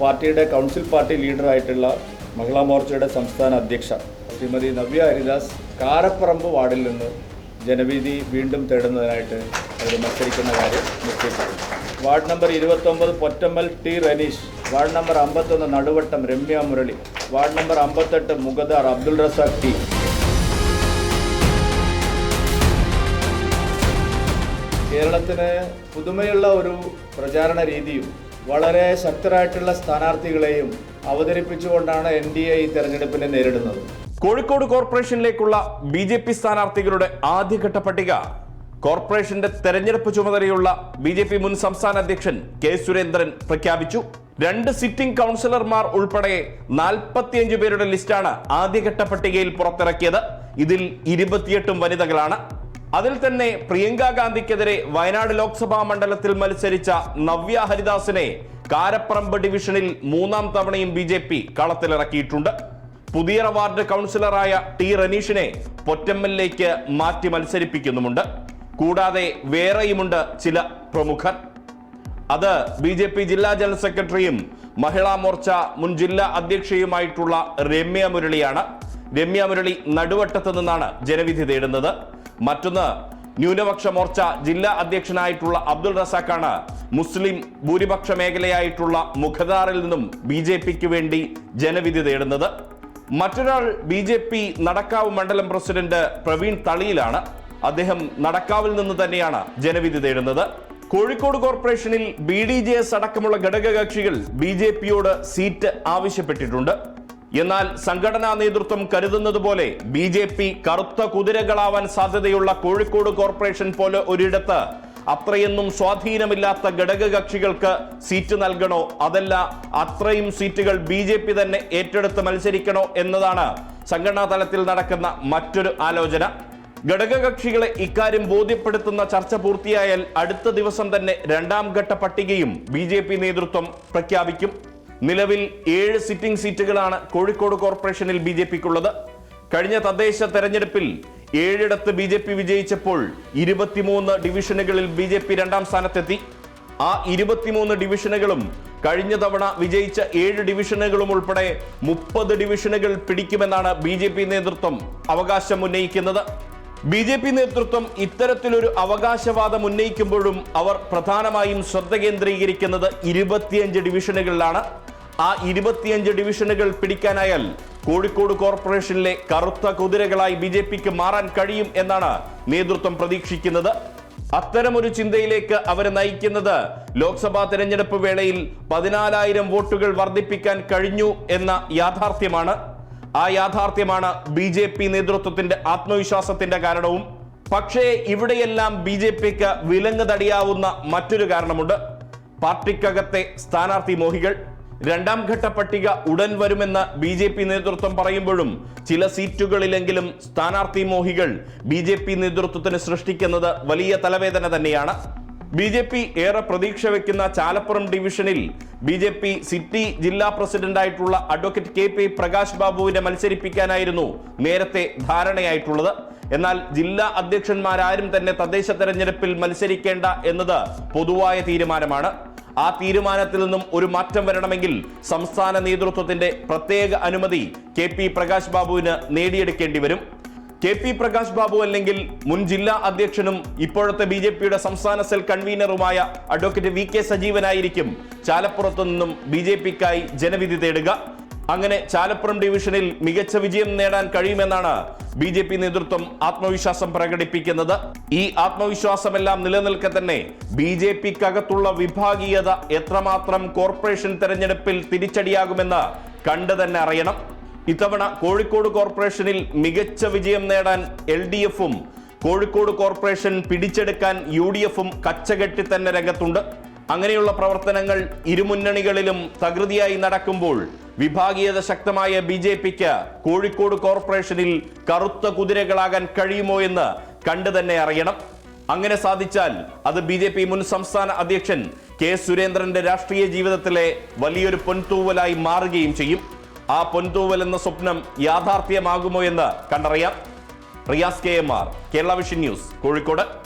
പാർട്ടിയുടെ council party ലീഡറായിട്ടുള്ള മഹിളാ മോർച്ചയുടെ സംസ്ഥാന അധ്യക്ഷ ശ്രീമതി നവ്യ ഹരിദാസ് കാരപ്പറമ്പ് വാർഡിൽ നിന്ന് ജനവിധി വീണ്ടും തേടുന്നതിനായിട്ട് അവർ മത്സരിക്കുന്ന കാര്യം നിശ്ചയിച്ചിട്ടുണ്ട്. വാർഡ് നമ്പർ ഇരുപത്തൊമ്പത് Pottammal T Ranish ward number അമ്പത്തൊന്ന് നടുവട്ടം രമ്യ മുരളി വാർഡ് നമ്പർ അമ്പത്തെട്ട് മുഗദാർ അബ്ദുൾ റസാഖ് ടി. കേരളത്തിന് പുതുമയുള്ള ഒരു പ്രചാരണ രീതിയും വളരെ ശക്തരായിട്ടുള്ള സ്ഥാനാർത്ഥികളെയും അവതരിപ്പിച്ചുകൊണ്ടാണ് എൻ ഡി എ ഈ തെരഞ്ഞെടുപ്പിനെ നേരിടുന്നത്. കോഴിക്കോട് കോർപ്പറേഷനിലേക്കുള്ള ബി ജെ പി സ്ഥാനാർത്ഥികളുടെ ആദ്യഘട്ട പട്ടിക. കോർപ്പറേഷന്റെ തെരഞ്ഞെടുപ്പ് ചുമതലയുള്ള ബി ജെ പി മുൻ സംസ്ഥാന അധ്യക്ഷൻ കെ സുരേന്ദ്രൻ പ്രഖ്യാപിച്ചു. രണ്ട് സിറ്റിംഗ് കൗൺസിലർമാർ ഉൾപ്പെടെ നാൽപ്പത്തിയഞ്ച് പേരുടെ ലിസ്റ്റാണ് ആദ്യഘട്ട പട്ടികയിൽ പുറത്തിറക്കിയത്. ഇതിൽ ഇരുപത്തിയെട്ടും വനിതകളാണ്. അതിൽ തന്നെ പ്രിയങ്ക ഗാന്ധിക്കെതിരെ വയനാട് ലോക്സഭാ മണ്ഡലത്തിൽ മത്സരിച്ച നവ്യ ഹരിദാസിനെ കാരപ്പറമ്പ് ഡിവിഷനിൽ മൂന്നാം തവണയും ബി ജെ പി കളത്തിലിറക്കിയിട്ടുണ്ട്. പുതിയ വാർഡ് കൗൺസിലറായ ടി റനീഷിനെ പൊറ്റമ്മലിലേക്ക് മാറ്റി മത്സരിപ്പിക്കുന്നുമുണ്ട്. കൂടാതെ വേറെയുമുണ്ട് ചില പ്രമുഖർ. അത് ബി ജെ പി ജില്ലാ ജനറൽ സെക്രട്ടറിയും മഹിളാ മോർച്ച മുൻ ജില്ലാ അധ്യക്ഷയുമായിട്ടുള്ള രമ്യ മുരളിയാണ്. രമ്യ മുരളി നടുവട്ടത്ത് നിന്നാണ് ജനവിധി തേടുന്നത്. മറ്റൊന്ന് ന്യൂനപക്ഷ മോർച്ച ജില്ലാ അധ്യക്ഷനായിട്ടുള്ള അബ്ദുൾ റസാഖാണ് മുസ്ലിം ഭൂരിപക്ഷ മേഖലയായിട്ടുള്ള മുഖദാറിൽ നിന്നും ബി ജെ പിക്ക് വേണ്ടി ജനവിധി തേടുന്നത്. മറ്റൊരാൾ ബി ജെ പി നടക്കാവ് മണ്ഡലം പ്രസിഡന്റ് പ്രവീൺ തളിയിലാണ്. അദ്ദേഹം നടക്കാവിൽ നിന്ന് തന്നെയാണ് ജനവിധി തേടുന്നത്. കോഴിക്കോട് കോർപ്പറേഷനിൽ ബി ഡി ജെ എസ് അടക്കമുള്ള ഘടകകക്ഷികൾ ബി ജെ പിയോട് സീറ്റ് ആവശ്യപ്പെട്ടിട്ടുണ്ട്. എന്നാൽ സംഘടനാ നേതൃത്വം കരുതുന്നത് പോലെ ബി ജെ പി കറുത്ത കുതിരകളാവാൻ സാധ്യതയുള്ള കോഴിക്കോട് കോർപ്പറേഷൻ പോലെ ഒരിടത്ത് അത്രയൊന്നും സ്വാധീനമില്ലാത്ത ഘടക കക്ഷികൾക്ക് സീറ്റ് നൽകണോ? അതല്ല അത്രയും സീറ്റുകൾ ബി ജെ പി തന്നെ ഏറ്റെടുത്ത് മത്സരിക്കണോ എന്നതാണ് സംഘടനാ തലത്തിൽ നടക്കുന്ന മറ്റൊരു ആലോചന. ഘടകകക്ഷികളെ ഇക്കാര്യം ബോധ്യപ്പെടുത്തുന്ന ചർച്ച പൂർത്തിയായാൽ അടുത്ത ദിവസം തന്നെ രണ്ടാം ഘട്ട പട്ടികയും ബി നേതൃത്വം പ്രഖ്യാപിക്കും. നിലവിൽ ഏഴ് സിറ്റിംഗ് സീറ്റുകളാണ് കോഴിക്കോട് കോർപ്പറേഷനിൽ ബി ജെ പിക്കുള്ളത്. കഴിഞ്ഞ തദ്ദേശ തെരഞ്ഞെടുപ്പിൽ ഏഴിടത്ത് ബി ജെ പി വിജയിച്ചപ്പോൾ ഇരുപത്തിമൂന്ന് ഡിവിഷനുകളിൽ ബി ജെ പി രണ്ടാം സ്ഥാനത്തെത്തി. ആ ഇരുപത്തിമൂന്ന് ഡിവിഷനുകളും കഴിഞ്ഞ തവണ വിജയിച്ച ഏഴ് ഡിവിഷനുകളും ഉൾപ്പെടെ മുപ്പത് ഡിവിഷനുകൾ പിടിക്കുമെന്നാണ് ബി ജെ പി നേതൃത്വം അവകാശം ഉന്നയിക്കുന്നത്. ബി ജെ പി നേതൃത്വം ഇത്തരത്തിലൊരു അവകാശവാദം ഉന്നയിക്കുമ്പോഴും അവർ പ്രധാനമായും ശ്രദ്ധ കേന്ദ്രീകരിക്കുന്നത് ഇരുപത്തിയഞ്ച് ഡിവിഷനുകളിലാണ്. ആ ഇരുപത്തിയഞ്ച് ഡിവിഷനുകൾ പിടിക്കാനായാൽ കോഴിക്കോട് കോർപ്പറേഷനിലെ കറുത്ത കുതിരകളായി ബി ജെ പിക്ക് മാറാൻ കഴിയും എന്നാണ് നേതൃത്വം പ്രതീക്ഷിക്കുന്നത്. അത്തരമൊരു ചിന്തയിലേക്ക് അവരെ നയിക്കുന്നത് ലോക്സഭാ തെരഞ്ഞെടുപ്പ് വേളയിൽ പതിനാലായിരം വോട്ടുകൾ വർദ്ധിപ്പിക്കാൻ കഴിഞ്ഞു എന്ന യാഥാർത്ഥ്യമാണ്. ആ യാഥാർത്ഥ്യമാണ് ബി ജെ പി നേതൃത്വത്തിന്റെ ആത്മവിശ്വാസത്തിന്റെ കാരണവും. പക്ഷേ ഇവിടെയെല്ലാം ബി ജെ പിക്ക് വിലങ്ങ് തടിയാവുന്ന മറ്റൊരു കാരണമുണ്ട്. പാർട്ടിക്കകത്തെ സ്ഥാനാർത്ഥി മോഹികൾ. രണ്ടാം ഘട്ട പട്ടിക ഉടൻ വരുമെന്ന് ബി ജെ പി നേതൃത്വം പറയുമ്പോഴും ചില സീറ്റുകളിലെങ്കിലും സ്ഥാനാർത്ഥി മോഹികൾ ബി ജെ പി നേതൃത്വത്തിന് സൃഷ്ടിക്കുന്നത് വലിയ തലവേദന തന്നെയാണ്. ബി ജെ പി ഏറെ പ്രതീക്ഷ വെക്കുന്ന ചാലപ്പുറം ഡിവിഷനിൽ ബി ജെ പി സിറ്റി ജില്ലാ പ്രസിഡന്റായിട്ടുള്ള അഡ്വക്കേറ്റ് കെ പി പ്രകാശ് ബാബുവിനെ മത്സരിപ്പിക്കാനായിരുന്നു നേരത്തെ ധാരണയായിട്ടുള്ളത്. എന്നാൽ ജില്ലാ അധ്യക്ഷന്മാരാരും തന്നെ തദ്ദേശ തെരഞ്ഞെടുപ്പിൽ മത്സരിക്കേണ്ട എന്നത് പൊതുവായ തീരുമാനമാണ്. ആ തീരുമാനത്തിൽ നിന്നും ഒരു മാറ്റം വരണമെങ്കിൽ സംസ്ഥാന നേതൃത്വത്തിന്റെ പ്രത്യേക അനുമതി കെ പി പ്രകാശ് ബാബുവിന് നേടിയെടുക്കേണ്ടി വരും. കെ പി പ്രകാശ് ബാബു അല്ലെങ്കിൽ മുൻ ജില്ലാ അധ്യക്ഷനും ഇപ്പോഴത്തെ ബി ജെ പിയുടെ സംസ്ഥാന സെൽ കൺവീനറുമായ അഡ്വക്കേറ്റ് വി കെ സജീവനായിരിക്കും. ചാലപ്പുറത്തു നിന്നും ബി ജെ പിക്കായി ജനവിധി തേടുക. അങ്ങനെ ചാലപ്പുറം ഡിവിഷനിൽ മികച്ച വിജയം നേടാൻ കഴിയുമെന്നാണ് ബി ജെ പി നേതൃത്വം ആത്മവിശ്വാസം പ്രകടിപ്പിക്കുന്നത്. ഈ ആത്മവിശ്വാസമെല്ലാം നിലനിൽക്കെ തന്നെ ബി ജെ പിക്കകത്തുള്ള വിഭാഗീയത എത്രമാത്രം കോർപ്പറേഷൻ തെരഞ്ഞെടുപ്പിൽ തിരിച്ചടിയാകുമെന്ന് കണ്ടു തന്നെ അറിയണം. ഇത്തവണ കോഴിക്കോട് കോർപ്പറേഷനിൽ മികച്ച വിജയം നേടാൻ എൽ ഡി എഫും കോഴിക്കോട് കോർപ്പറേഷൻ പിടിച്ചെടുക്കാൻ യു ഡി എഫും കച്ചകെട്ടി തന്നെ രംഗത്തുണ്ട്. അങ്ങനെയുള്ള പ്രവർത്തനങ്ങൾ ഇരുമുന്നണികളിലും തകൃതിയായി നടക്കുമ്പോൾ വിഭാഗീയത ശക്തമായ ബി ജെ പിക്ക് കോഴിക്കോട് കോർപ്പറേഷനിൽ കറുത്ത കുതിരകളാകാൻ കഴിയുമോ എന്ന് കണ്ടു തന്നെ അറിയണം. അങ്ങനെ സാധിച്ചാൽ അത് ബി ജെ പി മുൻ സംസ്ഥാന അധ്യക്ഷൻ കെ സുരേന്ദ്രന്റെ രാഷ്ട്രീയ ജീവിതത്തിലെ വലിയൊരു പൊൻതൂവലായി മാറുകയും ചെയ്യും. ആ പൊൻതൂവൽ എന്ന സ്വപ്നം യാഥാർത്ഥ്യമാകുമോ എന്ന് കണ്ടറിയാം. Riyas K M R Kerala vision news Kozhikode.